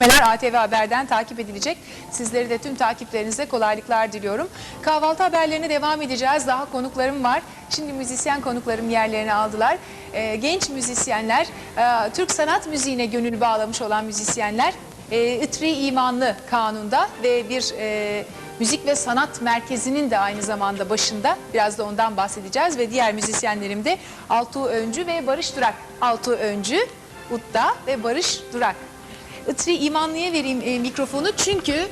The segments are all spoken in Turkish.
Haberler ATV Haber'den takip edilecek. Sizleri de tüm takiplerinize kolaylıklar diliyorum. Kahvaltı haberlerine devam edeceğiz. Daha konuklarım var. Şimdi müzisyen konuklarım yerlerini aldılar. Ee, genç müzisyenler, e, Türk sanat müziğine gönül bağlamış olan müzisyenler e, İtri İmanlı Kanun'da ve bir e, müzik ve sanat merkezinin de aynı zamanda başında. Biraz da ondan bahsedeceğiz ve diğer müzisyenlerim de Altuğ Öncü ve Barış Durak. Altuğ Öncü, Utta ve Barış Durak. Itri İmanlı'ya vereyim e, mikrofonu çünkü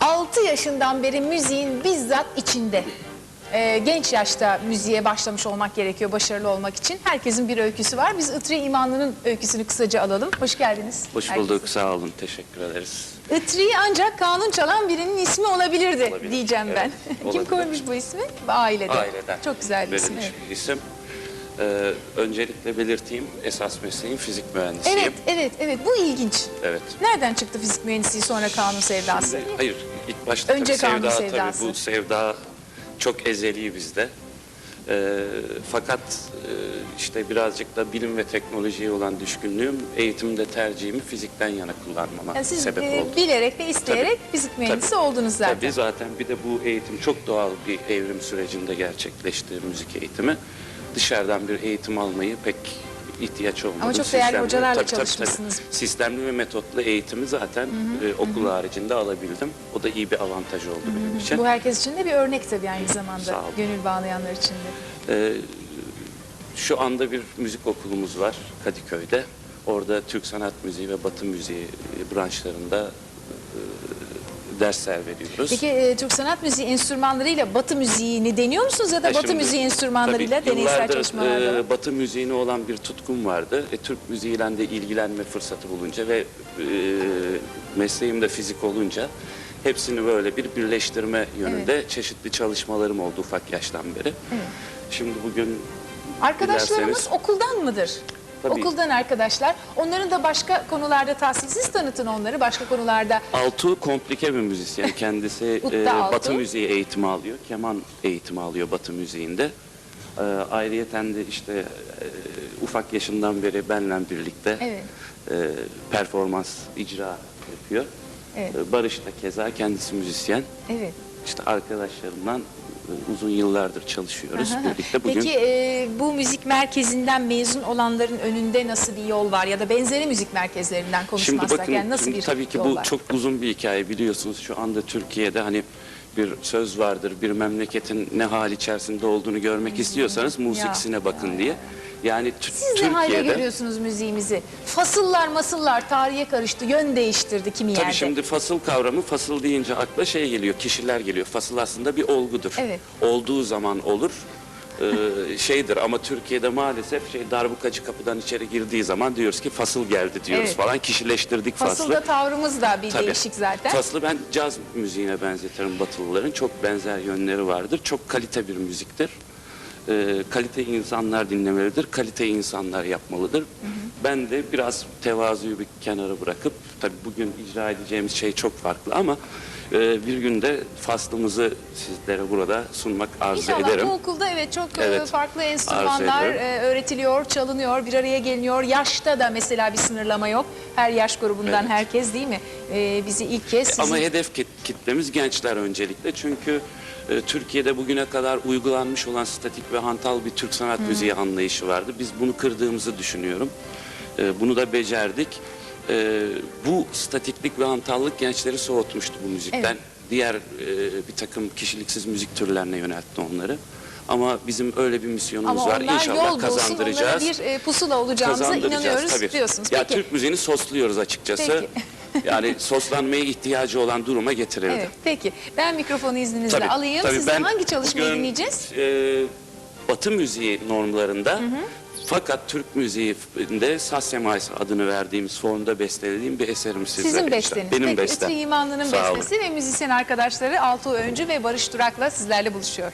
6 yaşından beri müziğin bizzat içinde. E, genç yaşta müziğe başlamış olmak gerekiyor başarılı olmak için. Herkesin bir öyküsü var. Biz Itri İmanlı'nın öyküsünü kısaca alalım. Hoş geldiniz. Hoş herkese. bulduk, sağ olun, teşekkür ederiz. Itri ancak kanun çalan birinin ismi olabilirdi Olabilir, diyeceğim ben. evet, Kim olabilir. koymuş bu ismi? Ailede. Aileden Çok güzel bir isim. Evet. bir isim. Ee, öncelikle belirteyim, esas mesleğim fizik mühendisiyim. evet, evet, evet. Bu ilginç. Evet. Nereden çıktı fizik mühendisliği sonra kanun sevdası? Şimdi, hayır, ilk başta Önce tabii kanun sevda, sevdası. tabii bu sevda çok ezeli bizde. Ee, fakat e, işte birazcık da bilim ve teknolojiye olan düşkünlüğüm eğitimde tercihimi fizikten yana kullanmama Yani siz sebep e, oldu. bilerek ve isteyerek fizik mühendisi oldunuz zaten. Tabii zaten bir de bu eğitim çok doğal bir evrim sürecinde gerçekleşti müzik eğitimi. Dışarıdan bir eğitim almayı pek ihtiyaç olmadı. Ama çok değerli Sistemli- hocalarla tabii, tabii, çalışmışsınız. tabii. Sistemli ve metotlu eğitimi zaten e, okul haricinde alabildim. O da iyi bir avantaj oldu benim için. Bu herkes için de bir örnek tabii aynı zamanda. Gönül bağlayanlar için de. Ee, şu anda bir müzik okulumuz var Kadıköy'de. Orada Türk sanat müziği ve Batı müziği branşlarında e, dersler veriyoruz. Peki e, Türk sanat müziği enstrümanlarıyla Batı müziğini deniyor musunuz ya da Ya Batı şimdi, müziği enstrümanlarıyla tabii deneysel çalışmalarda? e, Batı müziğine olan bir tutkum vardı. E, Türk müziğiyle de ilgilenme fırsatı bulunca ve e, mesleğim de fizik olunca hepsini böyle bir birleştirme yönünde çeşitli çalışmalarım oldu ufak yaştan beri. Şimdi bugün Arkadaşlarımız okuldan mıdır? Tabii. Okuldan arkadaşlar. Onların da başka konularda tahsilsiz tanıtın onları. Başka konularda Altuğ komplike bir müzisyen. Kendisi e, Altuğ. Batı müziği eğitimi alıyor. Keman eğitimi alıyor Batı müziğinde. E, ayrıyeten de işte e, ufak yaşından beri benle birlikte Evet. e, performans icra yapıyor. Evet. E, Barış da keza kendisi müzisyen. evet. İşte arkadaşlarımdan uzun yıllardır çalışıyoruz. Birlikte bugün Peki e, bu müzik merkezinden mezun olanların önünde nasıl bir yol var ya da benzeri müzik merkezlerinden Şimdi konuşmazsak bakın yani nasıl şimdi bir tabii ki yol bu var? çok uzun bir hikaye biliyorsunuz. Şu anda Türkiye'de hani bir söz vardır. Bir memleketin ne hal içerisinde olduğunu görmek istiyorsanız musikisine bakın diye. Yani Siz ne hale Türkiye'de görüyorsunuz müziğimizi? Fasıllar masıllar tarihe karıştı, yön değiştirdi kimi Tabii yerde. şimdi fasıl kavramı fasıl deyince akla şey geliyor, kişiler geliyor. Fasıl aslında bir olgudur. Evet. Olduğu zaman olur. Ee, şeydir ama Türkiye'de maalesef şey darbukacı kapıdan içeri girdiği zaman diyoruz ki fasıl geldi diyoruz Evet. falan. Kişileştirdik faslı. Fasılda tavrımız da bir Tabii. değişik zaten. Faslı ben caz müziğine benzetirim Batılıların. Çok benzer yönleri vardır. Çok kalite bir müziktir. Ee, kalite insanlar dinlemelidir. Kalite insanlar yapmalıdır. Ben de biraz tevazuyu bir kenara bırakıp tabii bugün icra edeceğimiz şey çok farklı ama e, bir günde faslımızı sizlere burada sunmak arzu İnşallah ederim. bu okulda evet çok e, Evet, farklı enstrümanlar e, öğretiliyor, çalınıyor, bir araya geliniyor. Yaşta da mesela bir sınırlama yok. Her yaş grubundan Evet. herkes değil mi? E, bizi ilk kez sizin... Ama hedef kit- kitlemiz gençler öncelikle. Çünkü e, Türkiye'de bugüne kadar uygulanmış olan statik ve hantal bir Türk sanat müziği anlayışı vardı. Biz bunu kırdığımızı düşünüyorum. E, bunu da becerdik. E, bu statiklik ve hantallık gençleri soğutmuştu bu müzikten. Evet. Diğer e, bir takım kişiliksiz müzik türlerine yöneltti onları. Ama bizim öyle bir misyonumuz Ama var. onlar İnşallah yol bulsun, kazandıracağız. onlara bir e, pusula olacağımıza Kazandıracağız inanıyoruz tabii. diyorsunuz. Ya Peki. Türk müziğini sosluyoruz açıkçası. yani soslanmaya ihtiyacı olan duruma getirildi. Evet, peki. Ben mikrofonu izninizle Tabii, alayım. tabii Sizden ben hangi çalışmayı bugün, dinleyeceğiz? e, Batı müziği normlarında fakat Türk müziğinde Saz Semaisi adını verdiğimiz formda bestelediğim bir eserim sizlere. Sizin besteniz. Benim Peki, bestem. Ütü İmanlı'nın bestesi ve müzisyen arkadaşları Altuğ Öncü ve Barış Durak'la sizlerle buluşuyor.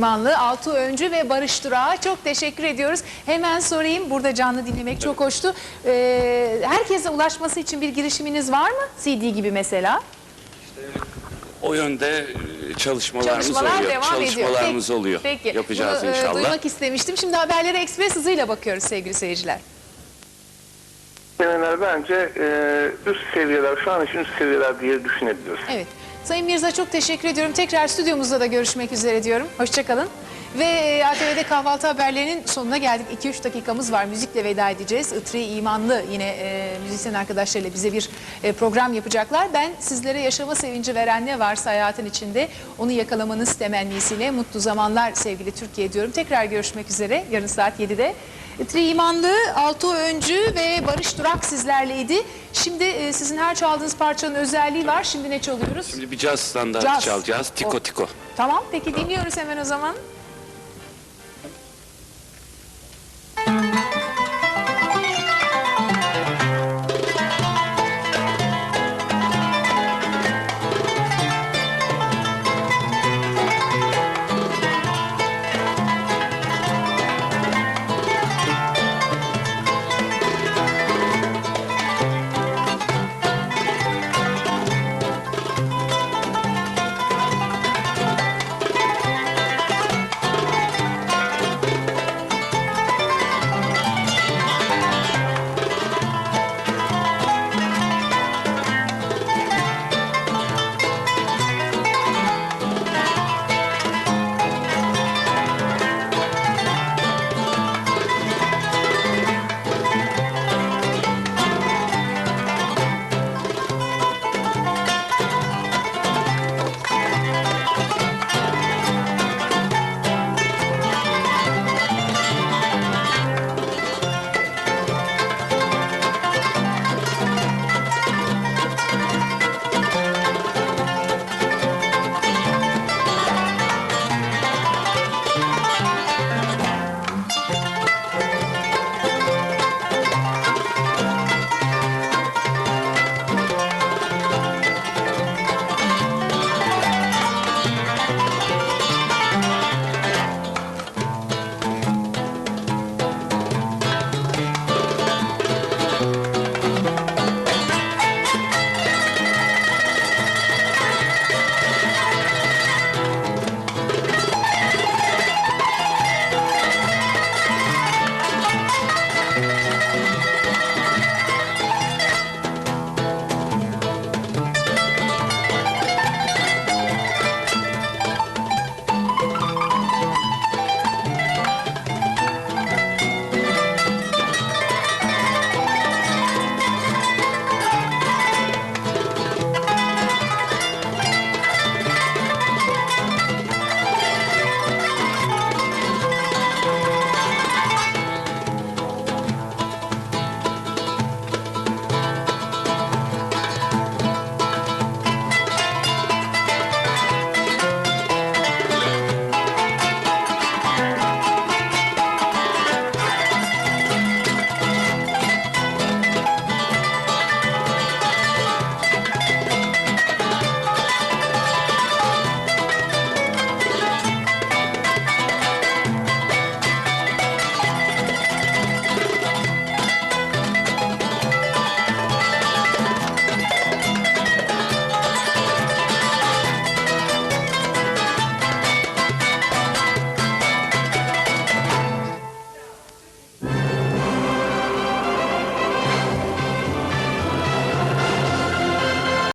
Itri İmanlı, Altuğ Öncü ve Barış Durağı çok teşekkür ediyoruz. Hemen sorayım, burada canlı dinlemek çok hoştu. Ee, herkese ulaşması için bir girişiminiz var mı? CD gibi mesela. O yönde e, çalışmalarımız Çalışmalar oluyor. devam ediyor. Çalışmalarımız Peki, oluyor. Peki. Yapacağız Bunu, e, inşallah. duymak istemiştim. Şimdi haberlere ekspres hızıyla bakıyoruz sevgili seyirciler. Seneler bence e, üst seviyeler, şu an için üst seviyeler diye düşünebiliyoruz. Evet. Sayın Mirza çok teşekkür ediyorum. Tekrar stüdyomuzda da görüşmek üzere diyorum. Hoşçakalın. Ve e, ATV'de kahvaltı haberlerinin sonuna geldik. 2-3 dakikamız var. Müzikle veda edeceğiz. Itri İmanlı yine e, müzisyen arkadaşlarıyla bize bir e, program yapacaklar. Ben sizlere yaşama sevinci veren ne varsa hayatın içinde onu yakalamanız temennisiyle mutlu zamanlar sevgili Türkiye diyorum. Tekrar görüşmek üzere yarın saat 7'de. Itri İmanlı, Altuğ Öncü ve Barış Durak sizlerleydi. Şimdi e, sizin her çaldığınız parçanın özelliği var. Şimdi ne çalıyoruz? Şimdi bir caz standartı Caz. çalacağız. Tiko O- tiko. Tamam peki dinliyoruz hemen o zaman.